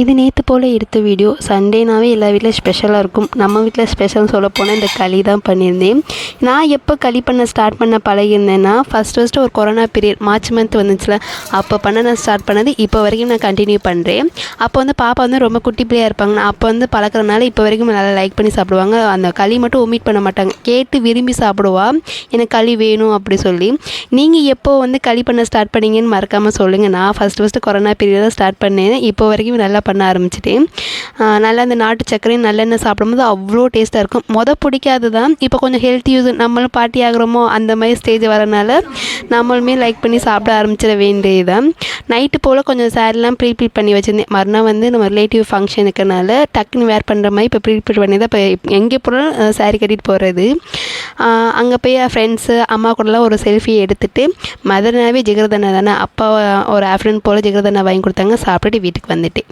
இது நேற்று போல் எடுத்த வீடியோ. சண்டேனாவே எல்லா வீட்டில் ஸ்பெஷலாக இருக்கும். நம்ம வீட்டில் ஸ்பெஷல் சொல்ல போனால் இந்த களி தான் பண்ணியிருந்தேன். நான் எப்போ களி பண்ண ஸ்டார்ட் பண்ண பழகியிருந்தேன்னா ஃபஸ்ட் ஃபஸ்ட்டு ஒரு கொரோனா பீரியட் மார்ச் மந்த் வந்துச்சுல. அப்போ பண்ண நான் ஸ்டார்ட் பண்ணது இப்போ வரைக்கும் நான் கண்டினியூ பண்ணுறேன் அப்போ வந்து பாப்பா வந்து ரொம்ப குட்டி பிள்ளையாக இருப்பாங்க. நான் அப்போ வந்து பழக்கிறனால இப்போ வரைக்கும் நல்லா லைக் பண்ணி சாப்பிடுவாங்க. அந்த களி மட்டும் ஒமிட் பண்ண மாட்டாங்க. கேட்டு விரும்பி சாப்பிடுவா. எனக்கு களி வேணும் அப்படி சொல்லி. நீங்கள் எப்போ வந்து களி பண்ண ஸ்டார்ட் பண்ணீங்கன்னு மறக்காமல் சொல்லுங்கள் நான் ஃபஸ்ட்டு ஃபஸ்ட்டு கொரோனா பீரியட் தான் ஸ்டார்ட் பண்ணேன். இப்போ வரைக்கும் நல்லா பண்ண ஆரம்பிச்சிட்டேன். நல்லா அந்த நாட்டு சர்க்கரையும் நல்லெண்ணெய் சாப்பிடும்போது அவ்வளோ டேஸ்ட்டாக இருக்கும். மொதல் பிடிக்காது தான் இப்போ கொஞ்சம் ஹெல்த் யூஸ் நம்மளும் பாட்டி ஆகிறோமோ அந்த மாதிரி ஸ்டேஜ் வரனால நம்மளுமே லைக் பண்ணி சாப்பிட ஆரம்பிச்சிட வேண்டியதுதான். நைட்டு போல் கொஞ்சம் சாரிலாம் ப்ரீப்ளீட் பண்ணி வச்சுருந்தேன். மறுநாள் வந்து நம்ம ரிலேட்டிவ் ஃபங்க்ஷன் இருக்கனால டக்குன்னு வேர் பண்ணுற மாதிரி இப்போ ப்ரீப்ளீட் பண்ணி தான் இப்போ எங்கே போனாலும் சாரி கட்டிட்டு போகிறது அங்கே போய் என் ஃப்ரெண்ட்ஸு அம்மா கூடலாம் ஒரு செல்ஃபி எடுத்துட்டு மதுரனாவே ஜிகர்தண்டா தானே. அப்பா ஒரு ஆஃப்டர்நூன் போல் ஜிகர்தண்டா வாங்கி கொடுத்தாங்க. சாப்பிட்டுட்டு வீட்டுக்கு வந்துட்டேன்.